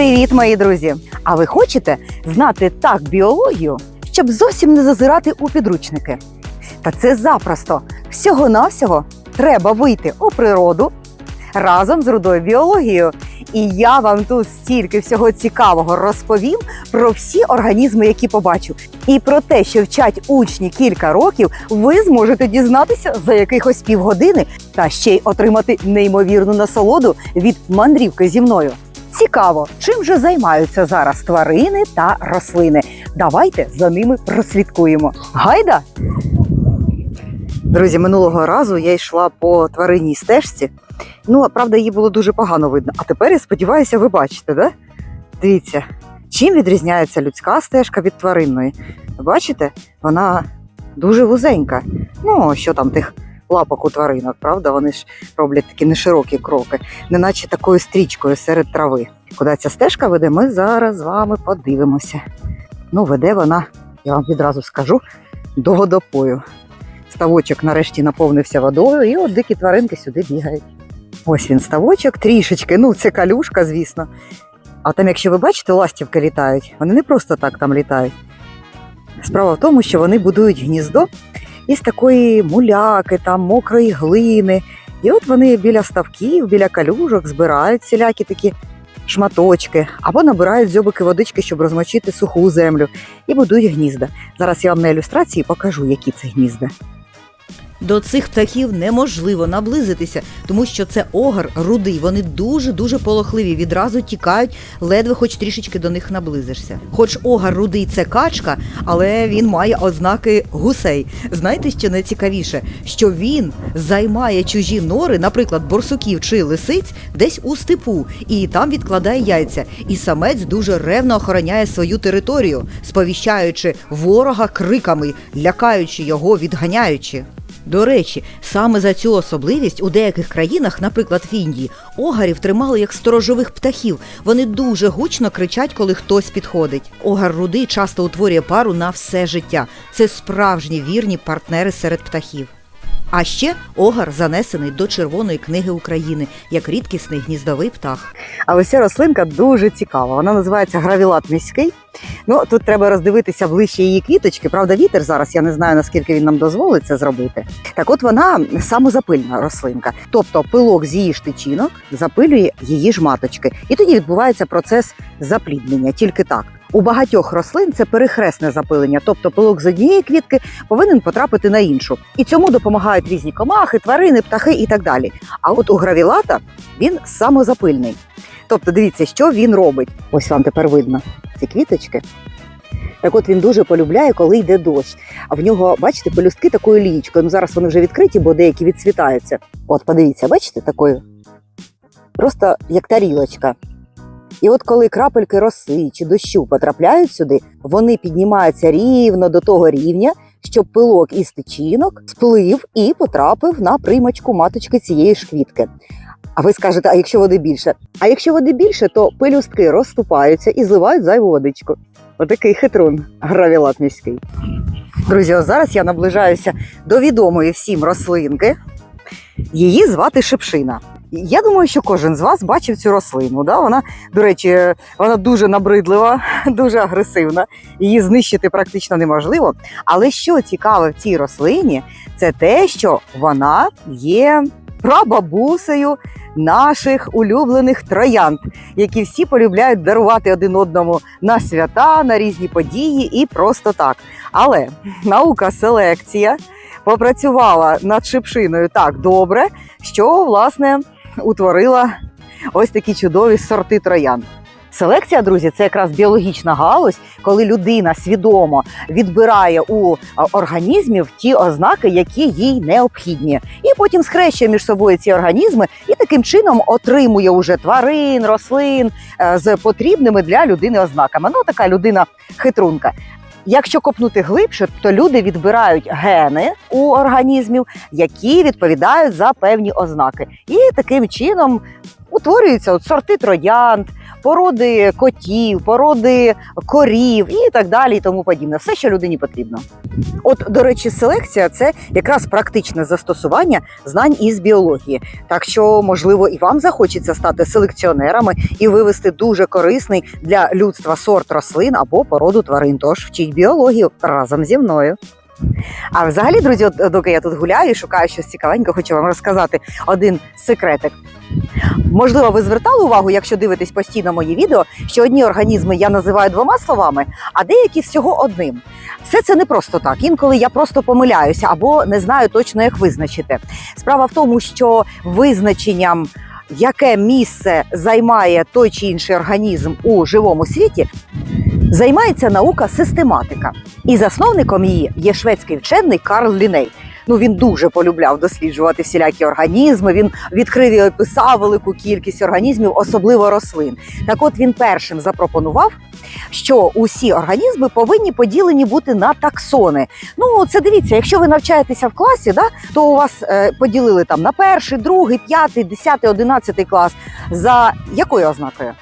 Привіт, мої друзі! А ви хочете знати так біологію, щоб зовсім не зазирати у підручники? Та це запросто. Всього-навсього треба вийти у природу разом з рудою біологією. І я вам тут стільки всього цікавого розповім про всі організми, які побачу. І про те, що вчать учні кілька років, ви зможете дізнатися за якихось півгодини та ще й отримати неймовірну насолоду від мандрівки зі мною. Цікаво, чим же займаються зараз тварини та рослини. Давайте за ними прослідкуємо. Гайда! Друзі, минулого разу я йшла по тваринній стежці. Ну, правда, її було дуже погано видно. А тепер я сподіваюся, ви бачите, да? Дивіться, чим відрізняється людська стежка від тваринної? Бачите, вона дуже вузенька. Ну, що там тих лапок у тваринок, правда? Вони ж роблять такі неширокі кроки, неначе такою стрічкою серед трави. Куди ця стежка веде, ми зараз з вами подивимося. Ну, веде вона, я вам відразу скажу, до водопою. Ставочок нарешті наповнився водою, і от дикі тваринки сюди бігають. Ось він ставочок, трішечки, ну це калюшка, звісно. А там, якщо ви бачите, ластівки літають, вони не просто так там літають. Справа в тому, що вони будують гніздо із такої муляки, там мокрої глини. І от вони біля ставків, біля калюжок збирають всілякі такі шматочки, або набирають зьобики водички, щоб розмочити суху землю, і будують гнізда. Зараз я вам на ілюстрації покажу, які це гнізда. До цих птахів неможливо наблизитися, тому що це огар рудий. Вони дуже дуже полохливі. Відразу тікають, ледве хоч трішечки до них наблизишся. Хоч огар рудий це качка, але він має ознаки гусей. Знаєте, що найцікавіше? Що він займає чужі нори, наприклад, борсуків чи лисиць, десь у степу, і там відкладає яйця. І самець дуже ревно охороняє свою територію, сповіщаючи ворога криками, лякаючи його, відганяючи. До речі, саме за цю особливість у деяких країнах, наприклад в Індії, огарів тримали як сторожових птахів. Вони дуже гучно кричать, коли хтось підходить. Огар рудий часто утворює пару на все життя. Це справжні вірні партнери серед птахів. А ще огар занесений до Червоної книги України як рідкісний гніздовий птах. А ось ця рослинка дуже цікава. Вона називається гравілат міський. Ну тут треба роздивитися ближче її квіточки. Правда, вітер зараз я не знаю наскільки він нам дозволить це зробити. Так, от вона самозапильна рослинка, тобто пилок з її штичинок запилює її ж маточки, і тоді відбувається процес запліднення. Тільки так. У багатьох рослин це перехресне запилення, тобто пилок з однієї квітки повинен потрапити на іншу. І цьому допомагають різні комахи, тварини, птахи і так далі. А от у гравілата він самозапильний. Тобто, дивіться, що він робить. Ось вам тепер видно ці квіточки. Так от він дуже полюбляє, коли йде дощ. А в нього, бачите, пелюстки такою лієчкою. Ну зараз вони вже відкриті, бо деякі відцвітаються. От, подивіться, бачите, такою. Просто як тарілочка. І от коли крапельки роси чи дощу потрапляють сюди, вони піднімаються рівно до того рівня, щоб пилок із тичинок сплив і потрапив на приймачку маточки цієї ж квітки. А ви скажете, а якщо води більше? А якщо води більше, то пелюстки розступаються і зливають зайву водичку. Отакий хитрун гравілат міський. Друзі, ось зараз я наближаюся до відомої всім рослинки. Її звати Шипшина. Я думаю, що кожен з вас бачив цю рослину. Да? Вона, до речі, вона дуже набридлива, дуже агресивна. Її знищити практично неможливо. Але що цікаве в цій рослині, це те, що вона є прабабусею наших улюблених троянд, які всі полюбляють дарувати один одному на свята, на різні події і просто так. Але наука селекція попрацювала над шипшиною так добре, що власне утворила ось такі чудові сорти троянд. Селекція, друзі, це якраз біологічна галузь, коли людина свідомо відбирає у організмів ті ознаки, які їй необхідні, і потім схрещує між собою ці організми і таким чином отримує уже тварин, рослин е, з потрібними для людини ознаками. Ну така людина хитрунка. Якщо копнути глибше, то люди відбирають гени у організмів, які відповідають за певні ознаки, і таким чином утворюються от сорти троянд, породи котів, породи корів і так далі, і тому подібне. Все, що людині потрібно. От, до речі, селекція це якраз практичне застосування знань із біології. Так що, можливо, і вам захочеться стати селекціонерами і вивести дуже корисний для людства сорт рослин або породу тварин. Тож вчіть біологію разом зі мною. А взагалі, друзі, от, доки я тут гуляю і шукаю щось цікавеньке, хочу вам розказати один секретик. Можливо, ви звертали увагу, якщо дивитесь постійно мої відео, що одні організми я називаю двома словами, а деякі всього одним. Все це не просто так. Інколи я просто помиляюся або не знаю точно, як визначити. Справа в тому, що визначенням, яке місце займає той чи інший організм у живому світі, займається наука систематика. І засновником її є шведський вчений Карл Ліней. Ну він дуже полюбляв досліджувати всілякі організми. Він відкрив і описав велику кількість організмів, особливо рослин. Так, от він першим запропонував, що усі організми повинні поділені бути на таксони. Ну, це дивіться, якщо ви навчаєтеся в класі, да, то у вас е, поділили там на перший, другий, п'ятий, десятий, одинадцятий клас. За якою ознакою?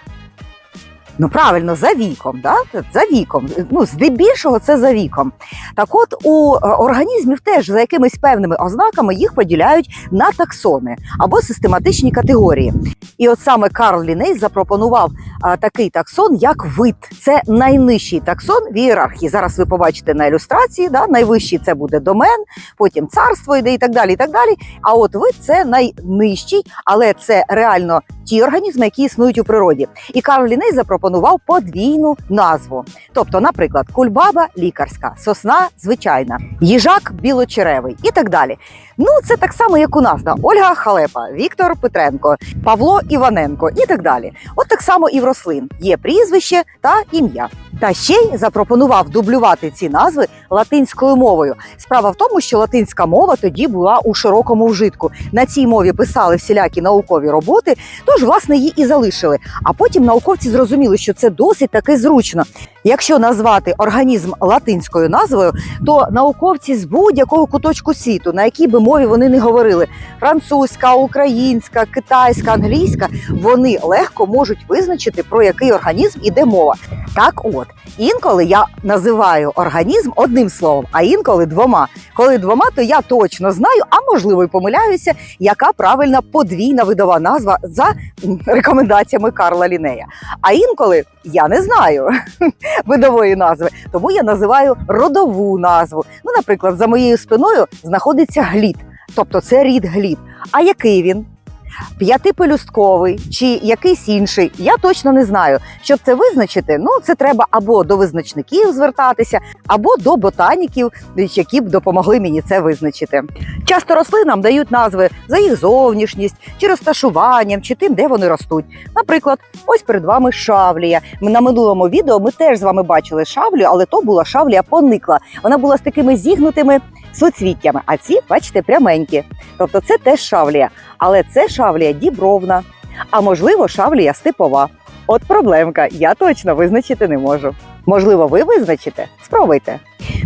Ну правильно, за віком, да? за віком. Ну, здебільшого це за віком. Так от у е, організмів теж за якимись певними ознаками їх поділяють на таксони або систематичні категорії. І от саме Карл Ліней запропонував а, такий таксон, як вид. Це найнижчий таксон в ієрархії. Зараз ви побачите на ілюстрації. Да? Найвищий це буде домен, потім царство йде і так далі. і так далі. А от вид це найнижчий, але це реально ті організми, які існують у природі. І Карл Ліней запропонував подвійну назву. Тобто, наприклад, кульбаба лікарська, сосна звичайна, їжак білочеревий і так далі. Ну, це так само, як у нас, да? Ольга Халепа, Віктор Петренко, Павло Іваненко і так далі. От так само і в рослин є прізвище та ім'я. Та ще й запропонував дублювати ці назви латинською мовою. Справа в тому, що латинська мова тоді була у широкому вжитку. На цій мові писали всілякі наукові роботи, тож власне її і залишили. А потім науковці зрозуміли, що це досить таки зручно. Якщо назвати організм латинською назвою, то науковці з будь-якого куточку світу, на якій би мові вони не говорили французька, українська, китайська, англійська, вони легко можуть визначити про який організм іде мова. Так, от інколи я називаю організм одним словом, а інколи двома. Коли двома, то я точно знаю, а можливо й помиляюся, яка правильна подвійна видова назва за рекомендаціями Карла Лінея. А інколи я не знаю видової назви, тому я називаю родову назву. Ну, наприклад, за моєю спиною знаходиться глід, тобто це рід глід. А який він? П'ятипелюстковий чи якийсь інший, я точно не знаю. Щоб це визначити, ну це треба або до визначників звертатися, або до ботаніків, які б допомогли мені це визначити. Часто рослинам дають назви за їх зовнішність, чи розташуванням, чи тим, де вони ростуть. Наприклад, ось перед вами шавлія. На минулому відео ми теж з вами бачили шавлю, але то була шавлія поникла. Вона була з такими зігнутими суцвіттями, а ці, бачите, пряменькі. Тобто це теж шавлія, але це шавлія дібровна, а можливо, шавлія степова. От проблемка, я точно визначити не можу. Можливо, ви визначите? Спробуйте.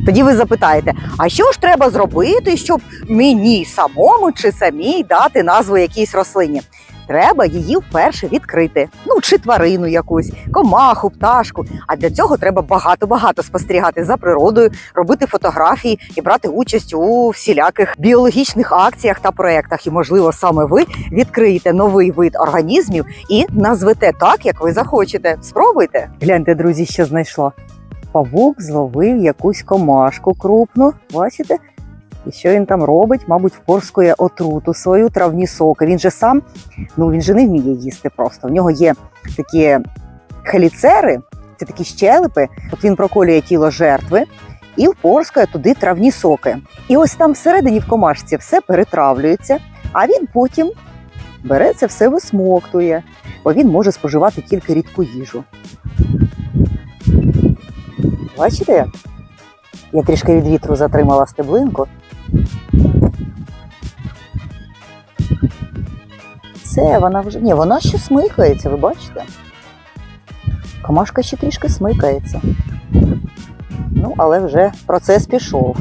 Тоді ви запитаєте: а що ж треба зробити, щоб мені самому чи самій дати назву якійсь рослині? Треба її вперше відкрити. Ну чи тварину якусь, комаху, пташку. А для цього треба багато-багато спостерігати за природою, робити фотографії і брати участь у всіляких біологічних акціях та проєктах. І, можливо, саме ви відкриєте новий вид організмів і назвете так, як ви захочете. Спробуйте. Гляньте, друзі, що знайшла. Павук зловив якусь комашку крупну. Бачите? І що він там робить? Мабуть, впорскує отруту свою травні соки. Він же сам, ну він же не вміє їсти просто. В нього є такі халіцери, це такі щелепи. От він проколює тіло жертви і впорскує туди травні соки. І ось там всередині в комашці все перетравлюється, а він потім бере це все висмоктує, бо він може споживати тільки рідку їжу. Бачите? Я трішки від вітру затримала стеблинку. Все, вона вже. Ні, вона ще смикається, ви бачите? Комашка ще трішки смикається. Ну, але вже процес пішов.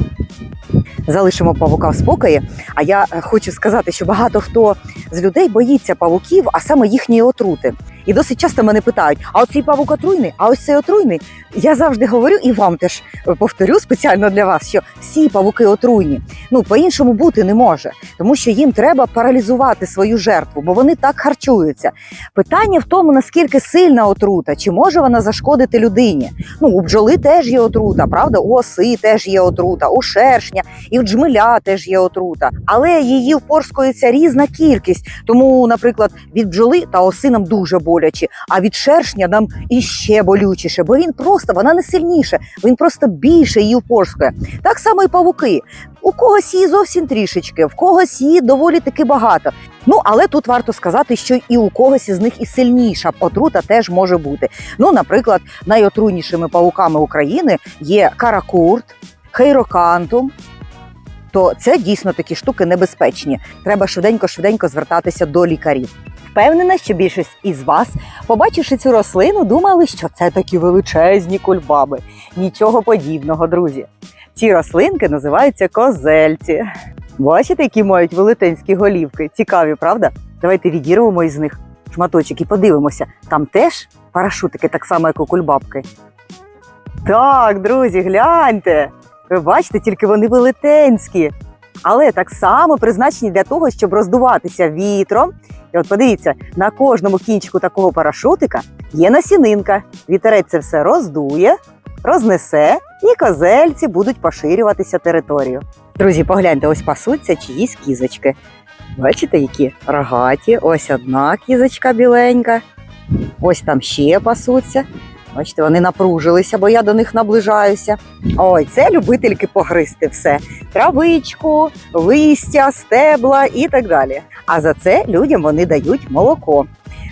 Залишимо павука в спокої. А я е, хочу сказати, що багато хто з людей боїться павуків, а саме їхньої отрути. І досить часто мене питають: а оцей павук отруйний, а ось цей отруйний. Я завжди говорю і вам теж е, повторю спеціально для вас, що всі павуки отруйні. Ну по-іншому бути не може, тому що їм треба паралізувати свою жертву, бо вони так харчуються. Питання в тому, наскільки сильна отрута, чи може вона зашкодити людині. Ну, у бджоли теж є отрута, правда? У оси теж є отрута, у шершня і в джмеля теж є отрута. Але її впорскується різна кількість. Тому, наприклад, від бджоли та оси нам дуже боляче, а від шершня нам іще болючіше, бо він просто вона не сильніше, він просто більше її впорскує. Так само і павуки. У когось її зовсім трішечки, в когось її доволі таки багато. Ну але тут варто сказати, що і у когось із них і сильніша отрута теж може бути. Ну, наприклад, найотруйнішими павуками України є каракурт, хейрокантум. То це дійсно такі штуки небезпечні. Треба швиденько-швиденько звертатися до лікарів. Впевнена, що більшість із вас, побачивши цю рослину, думали, що це такі величезні кульбаби. Нічого подібного, друзі. Ці рослинки називаються козельці. Бачите, які мають велетенські голівки? Цікаві, правда? Давайте відірвемо із них шматочок і подивимося. Там теж парашутики, так само, як у кульбабки. Так, друзі, гляньте. Ви бачите, тільки вони велетенські. Але так само призначені для того, щоб роздуватися вітром. І от подивіться, на кожному кінчику такого парашутика є насінинка. Вітерець це все роздує, рознесе, і козельці будуть поширюватися територію. Друзі, погляньте, ось пасуться чиїсь кізочки. Бачите, які рогаті. Ось одна кізочка біленька. Ось там ще пасуться. Бачите, вони напружилися, бо я до них наближаюся. Ой, це любительки погризти все: травичку, листя, стебла і так далі. А за це людям вони дають молоко.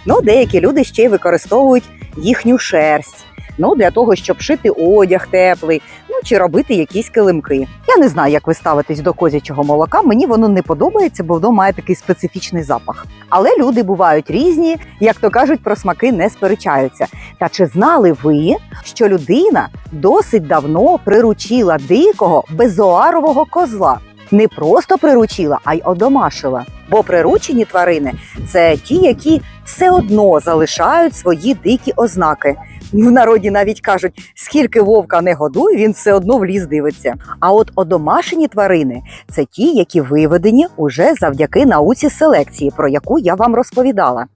Ну, деякі люди ще й використовують їхню шерсть. Ну, для того, щоб шити одяг теплий, ну чи робити якісь килимки. Я не знаю, як ви ставитесь до козячого молока. Мені воно не подобається, бо воно має такий специфічний запах. Але люди бувають різні, як то кажуть, про смаки не сперечаються. Та чи знали ви, що людина досить давно приручила дикого безоарового козла? Не просто приручила, а й одомашила. Бо приручені тварини це ті, які все одно залишають свої дикі ознаки. В народі навіть кажуть, скільки вовка не годуй, він все одно в ліс дивиться. А от одомашені тварини це ті, які виведені уже завдяки науці селекції, про яку я вам розповідала.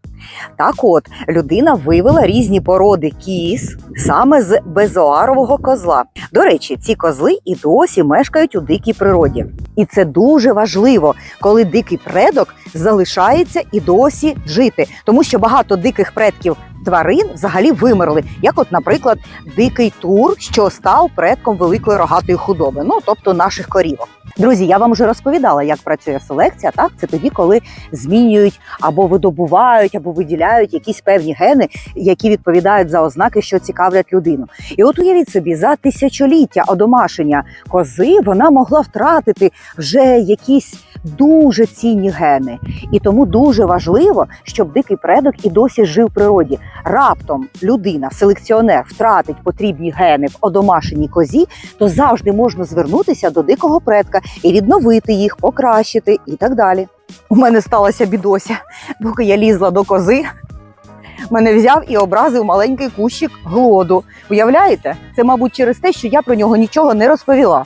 Так от, людина вивела різні породи кіз саме з безоарового козла. До речі, ці козли і досі мешкають у дикій природі. І це дуже важливо, коли дикий предок залишається і досі жити, тому що багато диких предків тварин взагалі вимерли, як, от, наприклад, дикий тур, що став предком великої рогатої худоби, ну тобто наших корівок. Друзі, я вам вже розповідала, як працює селекція. Так, це тоді, коли змінюють або видобувають, або виділяють якісь певні гени, які відповідають за ознаки, що цікавлять людину. І от уявіть собі, за тисячоліття одомашення кози вона могла втратити вже якісь дуже цінні гени. І тому дуже важливо, щоб дикий предок і досі жив в природі. Раптом людина, селекціонер, втратить потрібні гени в одомашеній козі, то завжди можна звернутися до дикого предка і відновити їх, покращити і так далі. У мене сталася бідося, поки я лізла до кози. Мене взяв і образив маленький кущик глоду. Уявляєте? Це, мабуть, через те, що я про нього нічого не розповіла.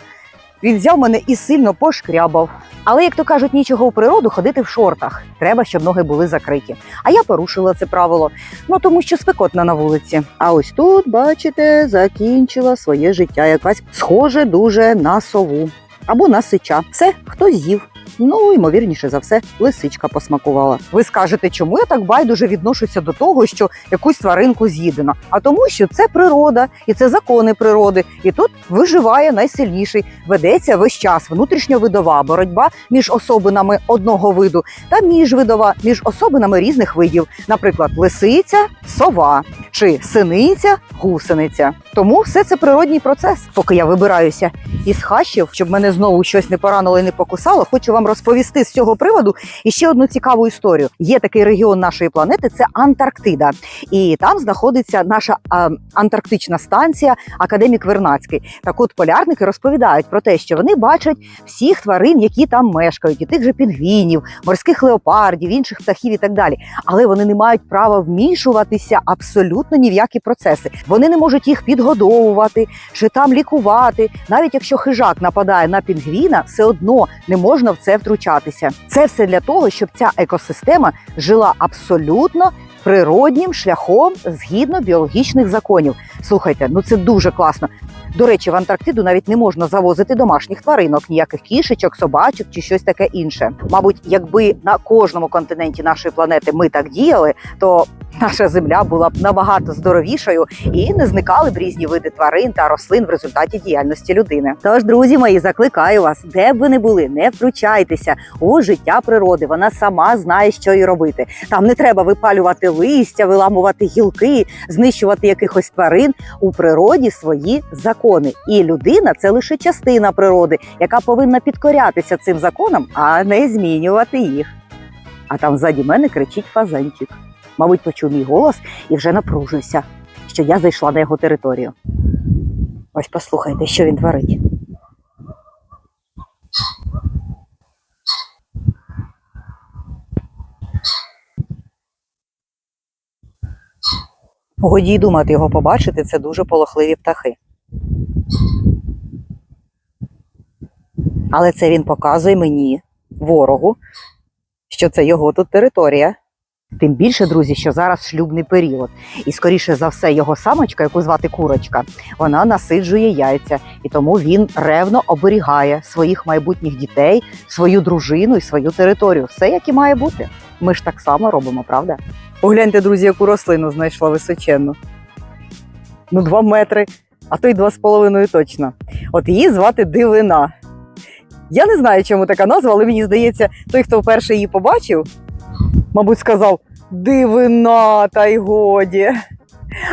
Він взяв мене і сильно пошкрябав. Але, як то кажуть, нічого у природу ходити в шортах. Треба, щоб ноги були закриті. А я порушила це правило. Ну тому що спекотна на вулиці. А ось тут, бачите, закінчила своє життя якась схоже дуже на сову або на сича. Все, хто з'їв. Ну, ймовірніше за все, лисичка посмакувала. Ви скажете, чому я так байдуже відношуся до того, що якусь тваринку з'їдено? А тому, що це природа, і це закони природи. І тут виживає найсильніший. Ведеться весь час внутрішньовидова боротьба між особинами одного виду та міжвидова між особинами різних видів, наприклад, лисиця, сова чи синиця, гусениця. Тому все це природній процес. Поки я вибираюся із хащів, щоб мене знову щось не поранило і не покусало, хочу вам розповісти з цього приводу і ще одну цікаву історію. Є такий регіон нашої планети, це Антарктида, і там знаходиться наша а, антарктична станція Академік Вернацький. Так от полярники розповідають про те, що вони бачать всіх тварин, які там мешкають, і тих же пінгвінів, морських леопардів, інших птахів і так далі. Але вони не мають права вмішуватися абсолютно ні в які процеси. Вони не можуть їх підгодовувати чи там лікувати. Навіть якщо хижак нападає на пінгвіна, все одно не можна в це втручатися. Це все для того, щоб ця екосистема жила абсолютно природнім шляхом згідно біологічних законів. Слухайте, ну це дуже класно. До речі, в Антарктиду навіть не можна завозити домашніх тваринок, ніяких кішечок, собачок чи щось таке інше. Мабуть, якби на кожному континенті нашої планети ми так діяли, то наша земля була б набагато здоровішою і не зникали б різні види тварин та рослин в результаті діяльності людини. Тож, друзі мої, закликаю вас, де б ви не були, не втручайтеся у життя природи. Вона сама знає, що і робити. Там не треба випалювати листя, виламувати гілки, знищувати якихось тварин. У природі свої закони, і людина це лише частина природи, яка повинна підкорятися цим законам, а не змінювати їх. А там ззаді мене кричить фазанчик. Мабуть, почув мій голос і вже напружився, що я зайшла на його територію. Ось послухайте, що він творить. Годі й думати його побачити, це дуже полохливі птахи. Але це він показує мені, ворогу, що це його тут територія. Тим більше, друзі, що зараз шлюбний період. І скоріше за все, його самочка, яку звати курочка, вона насиджує яйця, і тому він ревно оберігає своїх майбутніх дітей, свою дружину і свою територію. Все як і має бути. Ми ж так само робимо, правда? Погляньте, друзі, яку рослину знайшла височенну. Ну, два метри, а то й два з половиною точно. От її звати дивина. Я не знаю, чому така назва, але мені здається, той, хто вперше її побачив, мабуть, сказав дивина, та й годі.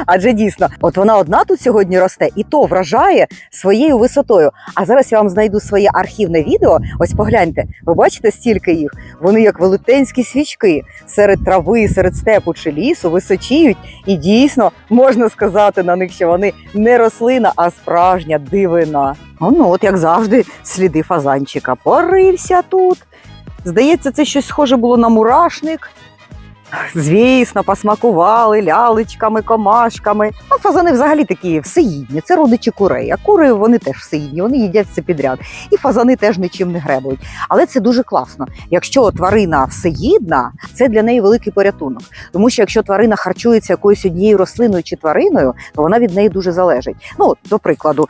Адже дійсно, от вона одна тут сьогодні росте і то вражає своєю висотою. А зараз я вам знайду своє архівне відео. Ось погляньте, ви бачите, стільки їх? Вони як велетенські свічки серед трави, серед степу чи лісу височіють, і дійсно можна сказати на них, що вони не рослина, а справжня дивина. Ну, от як завжди, сліди фазанчика. Порився тут. Здається, це щось схоже було на мурашник. Звісно, посмакували лялечками, комашками. А фазани взагалі такі всеїдні. Це родичі курей. А кури вони теж всеїдні, вони їдять все підряд. І фазани теж нічим не гребують. Але це дуже класно. Якщо тварина всеїдна, це для неї великий порятунок. Тому що якщо тварина харчується якоюсь однією рослиною чи твариною, то вона від неї дуже залежить. Ну, до прикладу,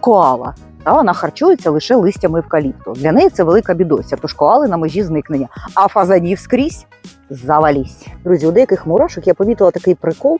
коала. Та вона харчується лише листями евкаліпту. Для неї це велика бідося, тож коали на межі зникнення. А фазанів скрізь завалісь. Друзі, у деяких мурашок я помітила такий прикол.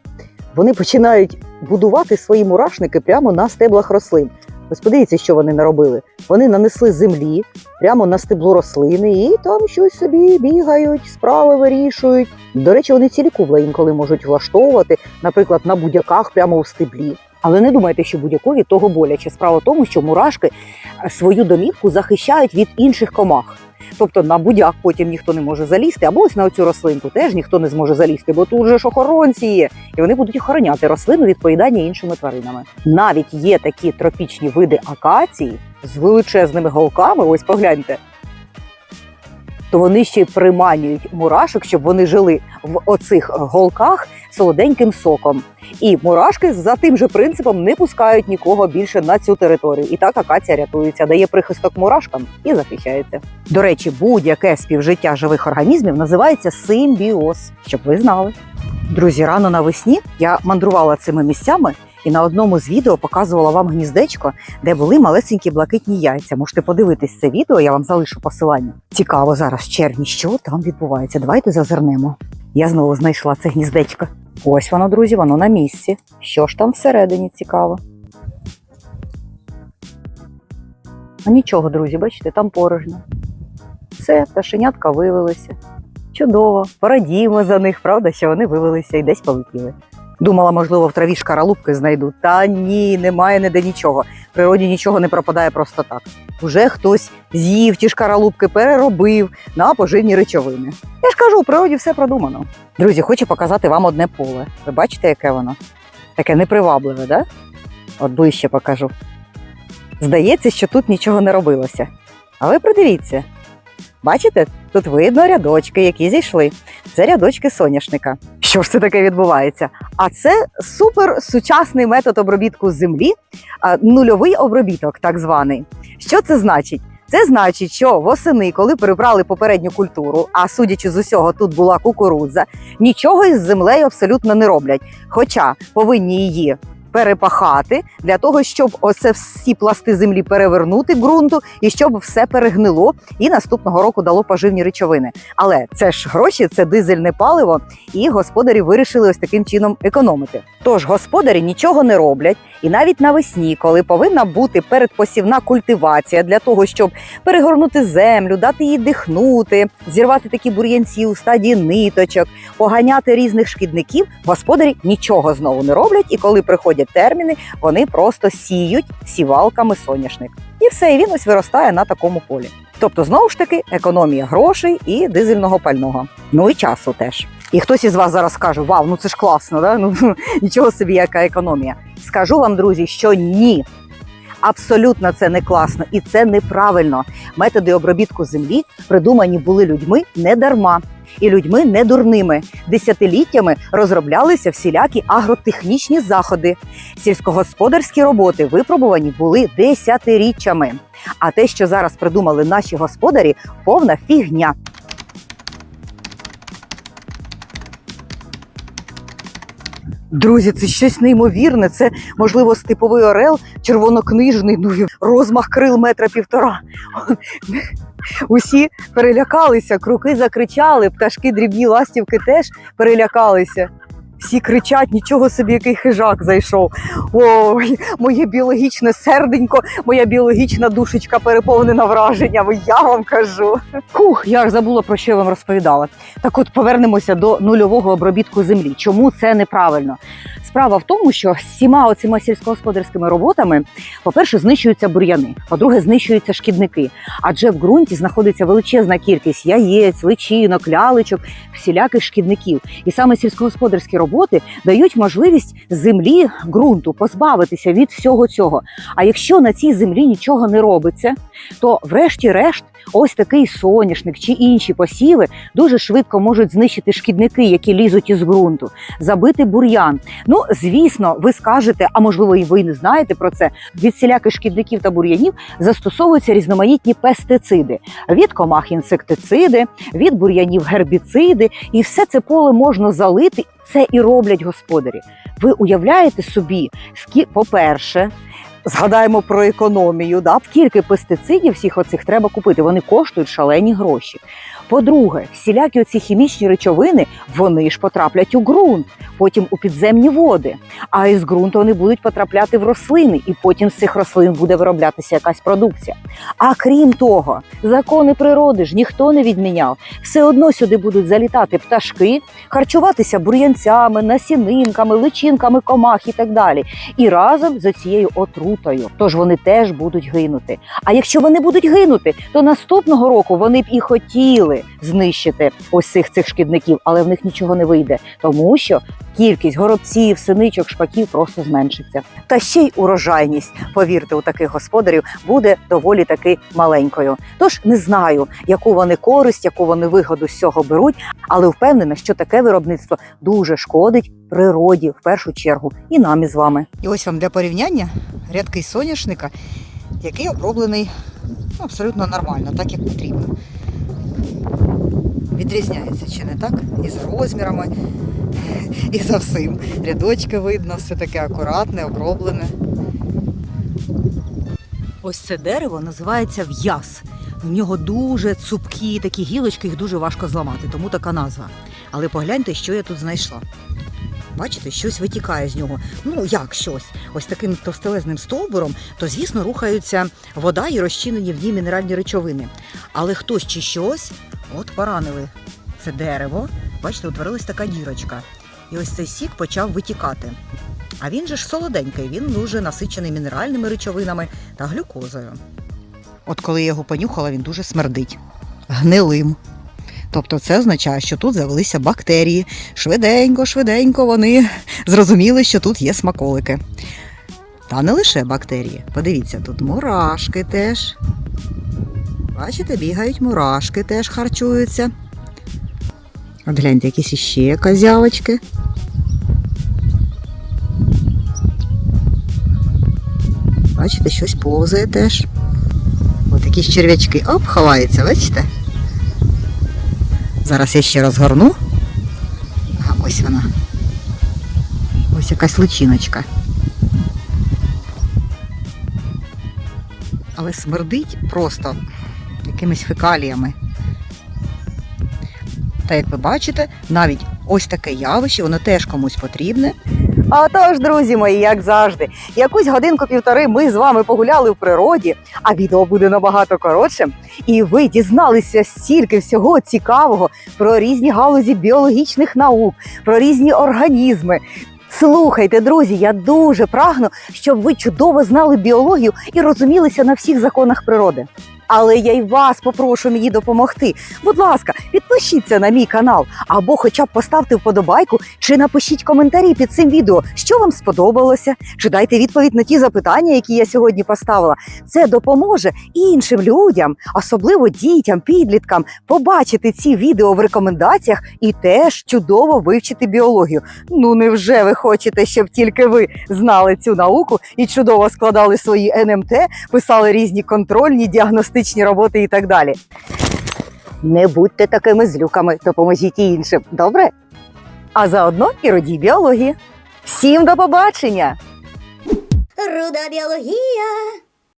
Вони починають будувати свої мурашники прямо на стеблах рослин. Ось подивіться, що вони наробили. Вони нанесли землі прямо на стебло рослини і там щось собі бігають, справи вирішують. До речі, вони цілі кубла інколи можуть влаштовувати, наприклад, на будяках прямо у стеблі. Але не думайте, що будь-яку того боляче. Справа в тому, що мурашки е, свою домівку захищають від інших комах. Тобто на будяк потім ніхто не може залізти, або ось на цю рослинку теж ніхто не зможе залізти, бо тут же ж охоронці є, і вони будуть охороняти рослину від поїдання іншими тваринами. Навіть є такі тропічні види акації з величезними голками. Ось погляньте. То вони ще й приманюють мурашок, щоб вони жили в оцих голках солоденьким соком. І мурашки за тим же принципом не пускають нікого більше на цю територію. І так акація рятується, дає прихисток мурашкам і захищається. До речі, будь-яке співжиття живих організмів називається симбіоз, щоб ви знали. Друзі, рано навесні я мандрувала цими місцями і на одному з відео показувала вам гніздечко, де були малесенькі блакитні яйця. Можете подивитись це відео, я вам залишу посилання. Цікаво зараз червні, що там відбувається. Давайте зазирнемо. Я знову знайшла це гніздечко. Ось воно, друзі, воно на місці. Що ж там всередині цікаво? А нічого, друзі, бачите, там порожньо. Все, пташенятка вивелися. Чудово, порадіємо за них, правда, що вони вивелися і десь полетіли. Думала, можливо, в траві шкаралупки знайду. Та ні, немає ніде нічого. В природі нічого не пропадає просто так. уже хтось з'їв ті шкаралупки, переробив на поживні речовини. Я ж кажу, у природі все продумано. Друзі, хочу показати вам одне поле. Ви бачите, яке воно? Таке непривабливе, да? От ближче покажу. Здається, що тут нічого не робилося. Але придивіться. Бачите, тут видно рядочки, які зійшли. Це рядочки соняшника. Що ж це таке відбувається? А це супер сучасний метод обробітку землі, нульовий обробіток, так званий. Що це значить? Це значить, що восени, коли перебрали попередню культуру, а судячи з усього, тут була кукурудза, нічого із землею абсолютно не роблять. Хоча повинні її перепахати для того, щоб оце всі пласти землі перевернути ґрунту і щоб все перегнило і наступного року дало поживні речовини. Але це ж гроші, це дизельне паливо, і господарі вирішили ось таким чином економити. Тож господарі нічого не роблять, і навіть навесні, коли повинна бути передпосівна культивація для того, щоб перегорнути землю, дати їй дихнути, зірвати такі бур'янці у стадії ниточок, поганяти різних шкідників, господарі нічого знову не роблять. І коли приходять терміни, вони просто сіють сівалками соняшник. І все, і він ось виростає на такому полі. Тобто, знову ж таки, економія грошей і дизельного пального. Ну і часу теж. І хтось із вас зараз скаже: Вау, ну це ж класно, да? ну нічого собі, яка економія. Скажу вам, друзі, що ні. Абсолютно це не класно і це неправильно. Методи обробітку землі придумані були людьми не дарма і людьми не дурними. Десятиліттями розроблялися всілякі агротехнічні заходи. Сільськогосподарські роботи випробувані були десятиріччями. А те, що зараз придумали наші господарі, повна фігня. Друзі, це щось неймовірне. Це можливо степовий орел, червонокнижний, ну розмах крил метра півтора. Усі перелякалися, круки закричали, пташки дрібні ластівки теж перелякалися. Всі кричать, нічого собі, який хижак зайшов. Ой, моє біологічне серденько, моя біологічна душечка переповнена враженнями. Я вам кажу. Хух, я ж забула про що я вам розповідала. Так от повернемося до нульового обробітку землі. Чому це неправильно? Справа в тому, що всіма оціма сільськогосподарськими роботами, по-перше, знищуються бур'яни, по-друге, знищуються шкідники. Адже в ґрунті знаходиться величезна кількість яєць, личинок, лялечок, всіляких шкідників. І саме сільськогосподарські роботи дають можливість землі ґрунту позбавитися від всього цього. А якщо на цій землі нічого не робиться, то врешті-решт ось такий соняшник чи інші посіви дуже швидко можуть знищити шкідники, які лізуть із ґрунту, забити бур'ян. Ну, звісно, ви скажете, а можливо, і ви не знаєте про це. Від всіляких шкідників та бур'янів застосовуються різноманітні пестициди, від комах інсектициди, від бур'янів гербіциди, і все це поле можна залити. Це і роблять господарі. Ви уявляєте собі, скі... по-перше, згадаємо про економію. Да? Скільки пестицидів всіх оцих треба купити? Вони коштують шалені гроші. По-друге, всілякі оці хімічні речовини вони ж потраплять у ґрунт, потім у підземні води. А із ґрунту вони будуть потрапляти в рослини, і потім з цих рослин буде вироблятися якась продукція. А крім того, закони природи ж ніхто не відміняв. Все одно сюди будуть залітати пташки, харчуватися бур'янцями, насінинками, личинками комах і так далі. І разом з цією отрутою. Тож вони теж будуть гинути. А якщо вони будуть гинути, то наступного року вони б і хотіли знищити ось цих цих шкідників, але в них нічого не вийде, тому що кількість горобців, синичок, шпаків просто зменшиться. Та ще й урожайність, повірте, у таких господарів буде доволі таки маленькою. Тож не знаю, яку вони користь, яку вони вигоду з цього беруть, але впевнена, що таке виробництво дуже шкодить природі в першу чергу і нам із вами. І ось вам для порівняння рядки соняшника, який оброблений абсолютно нормально, так як потрібно. Відрізняється чи не так? І за розмірами, і за всім. Рядочки видно, все таке акуратне, оброблене. Ось це дерево називається в'яз. В нього дуже цупкі такі гілочки, їх дуже важко зламати, тому така назва. Але погляньте, що я тут знайшла. Бачите, щось витікає з нього. Ну як щось? Ось таким товстелезним стовбуром, то звісно рухаються вода і розчинені в ній мінеральні речовини. Але хтось чи щось от поранили це дерево. Бачите, утворилась така дірочка. І ось цей сік почав витікати. А він же ж солоденький, він дуже насичений мінеральними речовинами та глюкозою. От коли я його понюхала, він дуже смердить. Гнилим. Тобто це означає, що тут завелися бактерії. Швиденько, швиденько вони зрозуміли, що тут є смаколики. Та не лише бактерії. Подивіться, тут мурашки теж. Бачите, бігають мурашки, теж харчуються. От гляньте, якісь іще козявочки. Бачите, щось повзає теж. От якісь черв'ячки. Оп, ховаються, бачите? Зараз я ще розгорну. А ось вона. Ось якась личиночка. Але смердить просто якимись фекаліями. Та як ви бачите, навіть ось таке явище, воно теж комусь потрібне. А тож, друзі мої, як завжди, якусь годинку-півтори ми з вами погуляли в природі, а відео буде набагато коротшим. І ви дізналися стільки всього цікавого про різні галузі біологічних наук, про різні організми. Слухайте, друзі, я дуже прагну, щоб ви чудово знали біологію і розумілися на всіх законах природи. Але я й вас попрошу мені допомогти. Будь ласка, підпишіться на мій канал або хоча б поставте вподобайку чи напишіть коментарі під цим відео, що вам сподобалося, чи дайте відповідь на ті запитання, які я сьогодні поставила. Це допоможе іншим людям, особливо дітям, підліткам, побачити ці відео в рекомендаціях і теж чудово вивчити біологію. Ну невже ви хочете, щоб тільки ви знали цю науку і чудово складали свої НМТ, писали різні контрольні, діагностичні роботи і так далі? Не будьте такими злюками, допоможіть і іншим, добре? А заодно і роді біології. Всім до побачення! Руда біологія.